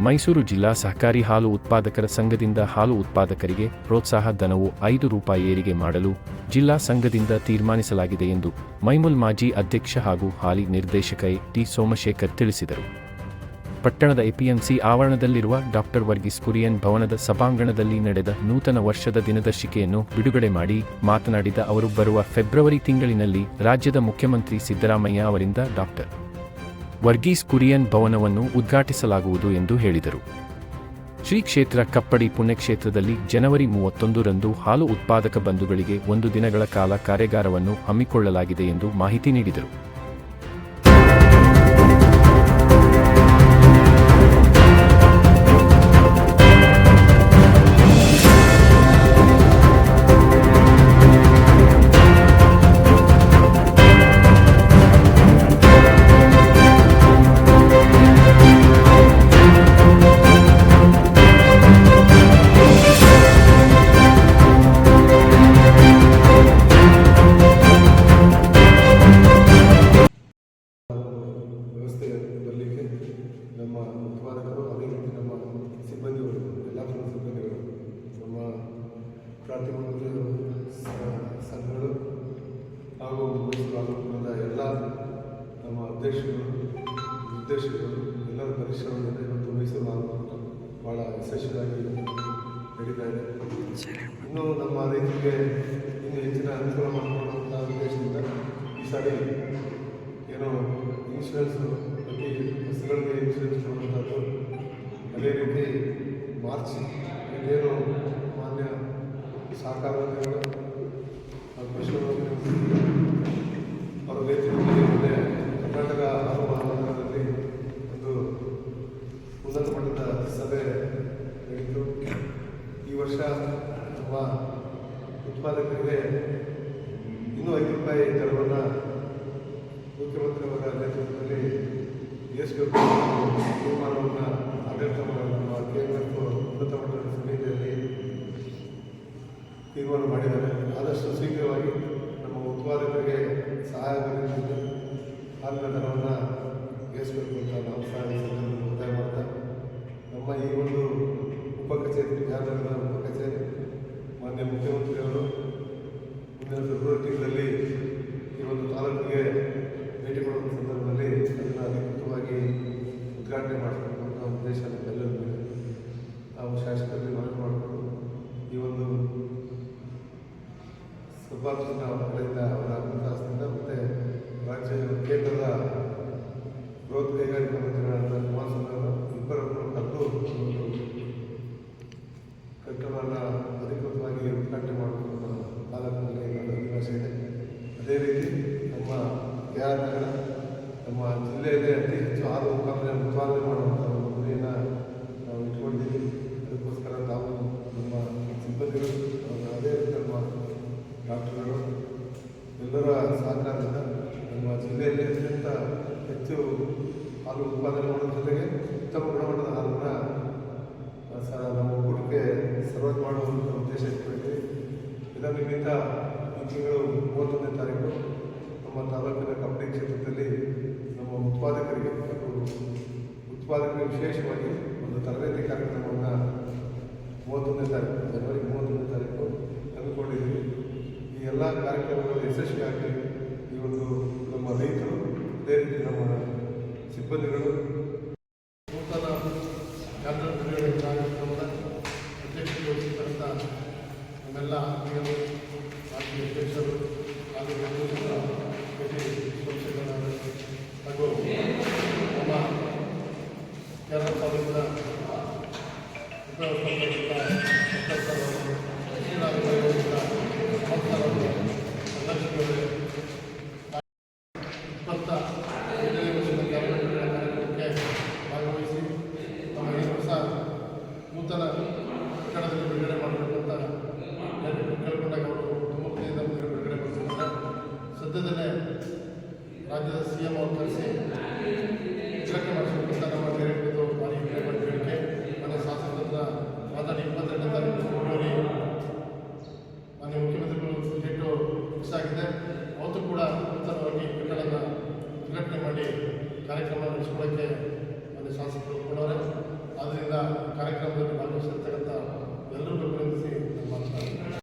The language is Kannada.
ಮೈಸೂರು ಜಿಲ್ಲಾ ಸಹಕಾರಿ ಹಾಲು ಉತ್ಪಾದಕರ ಸಂಘದಿಂದ ಹಾಲು ಉತ್ಪಾದಕರಿಗೆ ಪ್ರೋತ್ಸಾಹ ಧನವು ಐದು ರೂಪಾಯಿ ಏರಿಕೆ ಮಾಡಲು ಜಿಲ್ಲಾ ಸಂಘದಿಂದ ತೀರ್ಮಾನಿಸಲಾಗಿದೆ ಎಂದು ಮೈಮುಲ್ ಮಾಜಿ ಅಧ್ಯಕ್ಷ ಹಾಗೂ ಹಾಲಿ ನಿರ್ದೇಶಕ ಎ. ಟಿ ಸೋಮಶೇಖರ್ ತಿಳಿಸಿದರು ಪಟ್ಟಣದ ಎಪಿಎಂಸಿ ಆವರಣದಲ್ಲಿರುವ ಡಾಕ್ಟರ್ ವರ್ಗೀಸ್ ಕುರಿಯನ್ ಭವನದ ಸಭಾಂಗಣದಲ್ಲಿ ನಡೆದ ನೂತನ ವರ್ಷದ ದಿನದರ್ಶಿಕೆಯನ್ನು ಬಿಡುಗಡೆ ಮಾಡಿ ಮಾತನಾಡಿದ ಅವರು, ಬರುವ ಫೆಬ್ರವರಿ ತಿಂಗಳಿನಲ್ಲಿ ರಾಜ್ಯದ ಮುಖ್ಯಮಂತ್ರಿ ಸಿದ್ದರಾಮಯ್ಯ ಅವರಿಂದ ಡಾಕ್ಟರ್ ವರ್ಗೀಸ್ ಕುರಿಯನ್ ಭವನವನ್ನು ಉದ್ಘಾಟಿಸಲಾಗುವುದು ಎಂದು ಹೇಳಿದರು. ಶ್ರೀ ಕ್ಷೇತ್ರ ಕಪ್ಪಡಿ ಪುಣ್ಯಕ್ಷೇತ್ರದಲ್ಲಿ ಜನವರಿ ಮೂವತ್ತೊಂದರಂದು ಹಾಲು ಉತ್ಪಾದಕ ಬಂಧುಗಳಿಗೆ ಒಂದು ದಿನಗಳ ಕಾಲ ಕಾರ್ಯಾಗಾರವನ್ನು ಹಮ್ಮಿಕೊಳ್ಳಲಾಗಿದೆ ಎಂದು ಮಾಹಿತಿ ನೀಡಿದರು. ಅಧ್ಯಕ್ಷರು ನಿರ್ದೇಶಕರು ಎಲ್ಲರ ಪರಿಶ್ರಮದಿಂದ ಇವತ್ತು ಮೈಸೂರು ಆಲೋಚನೆ ಭಾಳ ಯಶಸ್ವಿಯಾಗಿ ನಡೀತಾ ಇದೆ ಇನ್ನೂ ನಮ್ಮ ರೈತರಿಗೆ ಇನ್ನು ಹೆಚ್ಚಿನ ಅನುಕೂಲ ಮಾಡಿಕೊಡುವಂಥ ಉದ್ದೇಶದಿಂದ ಈ ಸಾರಿ ಏನೋ ಇನ್ಶೂರೆನ್ಸ್ ಬಗ್ಗೆ ಬಸ್ಗಳಿಗೆ ಇನ್ಶೂರೆನ್ಸ್ ಕೊಡುವಂಥದ್ದು ಅದೇ ರೀತಿ ಮಾರ್ಚ್ ಏನು ಮಾನ್ಯ ಸಾಕಾರ ನೇತೃತ್ವದಲ್ಲಿ ಮೊನ್ನೆ ಕರ್ನಾಟಕ ಹಾಲು ಮಹಾನಗರದಲ್ಲಿ ಒಂದು ಉನ್ನತ ಮಟ್ಟದ ಸಭೆ ನಡೆಯಿತು ಈ ವರ್ಷ ನಮ್ಮ ಉತ್ಪಾದಕರಿಗೆ ಇನ್ನೂ ಐದು ರೂಪಾಯಿ ದರವನ್ನು ಮುಖ್ಯಮಂತ್ರಿಯವರ ನೇತೃತ್ವದಲ್ಲಿ ಏರಿಸಬೇಕು ತೀರ್ಮಾನವನ್ನು ಆಡಳಿತ ನಮ್ಮ ಕೆ ಎಂ ಎಫ್ ಉನ್ನತ ಮಟ್ಟದ ಸಮಿತಿಯಲ್ಲಿ ತೀರ್ಮಾನ ಮಾಡಿದ್ದಾರೆ. ಆದಷ್ಟು ಶೀಘ್ರವಾಗಿ ನಮ್ಮ ಉತ್ಪಾದಕರಿಗೆ ಸಹಾಯ ನೀಡುತ್ತಿದ್ದು ಹಾಲಿನ ದರವನ್ನು ಏರಿಸಬೇಕು ಅಂತ ನಾವು ಸಹ ಒತ್ತಾಯ ಮಾಡ್ತಾ ನಮ್ಮ ಈ ಒಂದು ಉಪಕಚೇರಿ ಕಚೇರಿ ಮಾನ್ಯ ಮುಖ್ಯಮಂತ್ರಿಯವರು ಮುಂದಿನ ಫೆಬ್ರವರಿ ತಿಂಗಳಲ್ಲಿ ಈ ಒಂದು ತಾಲೂಕಿಗೆ ಭೇಟಿ ಕೊಡುವ ಸಂದರ್ಭದಲ್ಲಿ ಅದನ್ನು ಅಧಿಕೃತವಾಗಿ ಉದ್ಘಾಟನೆ ಮಾಡಬೇಕು ಅಂತ ಉದ್ದೇಶ ನಮ್ಮೆಲ್ಲರಿಗೂ ನಾವು ಶಾಸಕರಲ್ಲಿ ಮನವಿ ಮಾಡಿಕೊಂಡು ಈ ಒಂದು ಸಭಾಂಶನ ಕಡೆಯಿಂದ ಅವರ ಅನುದಾನದಿಂದ ಮತ್ತು ರಾಜ್ಯ ಕೇಂದ್ರದ ಬೃಹತ್ ಕೈಗಾರಿಕಾ ಮಂತ್ರಿಗಳಾದ ಕುಮಾರಸ್ವಾಮಿ ಅವರು ಇಬ್ಬರನ್ನು ಕರೆದು ಒಂದು ಕಟ್ಟಡವನ್ನು ಅಧಿಕೃತವಾಗಿ ಉದ್ಘಾಟನೆ ಮಾಡಬೇಕು ಅನ್ನೋ ತಾಲೂಕಿನಲ್ಲಿ ಒಂದು ಅಧಿವೇಶ ಇದೆ ಅದೇ ರೀತಿ ನಮ್ಮ ಕೆ ಆರ್ ನಗರ ನಮ್ಮ ಜಿಲ್ಲೆಯಲ್ಲೇ ಅತಿ ಹೆಚ್ಚು ಹಾಲು ಉತ್ಪಾದನೆ ಉತ್ಪಾದನೆ ಮಾಡುವಂಥ ಒಂದು ಗುರಿಯನ್ನು ನಾವು ಇಟ್ಕೊಂಡಿದ್ದೀವಿ. ಅದಕ್ಕೋಸ್ಕರ ನಾವು ನಮ್ಮ ಸಿಬ್ಬಂದಿಗಳು ಅದೇ ನಮ್ಮ ಡಾಕ್ಟರ್ಗಳು ಎಲ್ಲರ ಸಹಕಾರದಿಂದ ನಮ್ಮ ಜಿಲ್ಲೆಯಲ್ಲಿ ಅತ್ಯಂತ ಹೆಚ್ಚು ಹಾಲು ಉತ್ಪಾದನೆ ಮಾಡುವ ಜೊತೆಗೆ ಉತ್ತಮ ಗುಣಮಟ್ಟದ ಹಾಲನ್ನು ಸಹ ನಮ್ಮ ಒಕ್ಕೂಟಕ್ಕೆ ಸರ್ವತ್ ಮಾಡುವಂಥ ಉದ್ದೇಶ ಇಟ್ಕೊಂಡಿದ್ದೀವಿ. ಇದರ ನಿಮಿತ್ತ ಈ ತಿಂಗಳು ಮೂವತ್ತೊಂದನೇ ತಾರೀಕು ನಮ್ಮ ತಾಲೂಕಿನ ಕಂಪನಿ ಕ್ಷೇತ್ರದಲ್ಲಿ ಉತ್ಪಾದಕರಿಗೆ ಉತ್ಪಾದಕರಿಗೆ ವಿಶೇಷವಾಗಿ ಒಂದು ತರಬೇತಿ ಕಾರ್ಯಕ್ರಮವನ್ನು ಮೂವತ್ತೊಂದನೇ ತಾರೀಕು, ಜನವರಿ ಮೂವತ್ತೊಂದನೇ ತಾರೀಕು ಹಮ್ಮಿಕೊಂಡಿದ್ದೀವಿ. ಈ ಎಲ್ಲ ಕಾರ್ಯಕ್ರಮಗಳು ಯಶಸ್ವಿಯಾಗಿ ಈ ಒಂದು ನಮ್ಮ ರೈತರು, ಅದೇ ರೀತಿ ನಮ್ಮ ಸಿಬ್ಬಂದಿಗಳು ಸದ್ಯದಲ್ಲೇ ರಾಜ್ಯದ ಸಿ ಎಂ ಅವರು ಕರೆಸಿ ವಿಚಾರಣೆ ಮಾಡಿಸಬೇಕಂತ ನಮ್ಮ ಮನೆ ಶಾಸಕರಿಂದ ಮಾತಾಡಿ, ಇಪ್ಪತ್ತೆರಡನೇ ತಾರೀಕು ಫೆಬ್ರವರಿ ಮಾನ್ಯ ಮುಖ್ಯಮಂತ್ರಿಗಳು ಡೇಟು ಫಿಕ್ಸ್ ಆಗಿದೆ. ಅವತ್ತು ಕೂಡ ಉತ್ತರವಾಗಿ ಪಿಟ್ಟಳನ್ನು ಉದ್ಘಾಟನೆ ಮಾಡಿ ಕಾರ್ಯಕ್ರಮ ನಡೆಸಿಕೊಳ್ಳೋಕ್ಕೆ ಮನೆ ಶಾಸಕರು ಕೊಡೋರೆ ಆದ್ದರಿಂದ ಕಾರ್ಯಕ್ರಮದಲ್ಲಿ ಭಾಗವಹಿಸಿರ್ತಕ್ಕಂಥ ಎಲ್ಲರೂ ಅಭಿನಂದಿಸಿ ನಮ್ಮ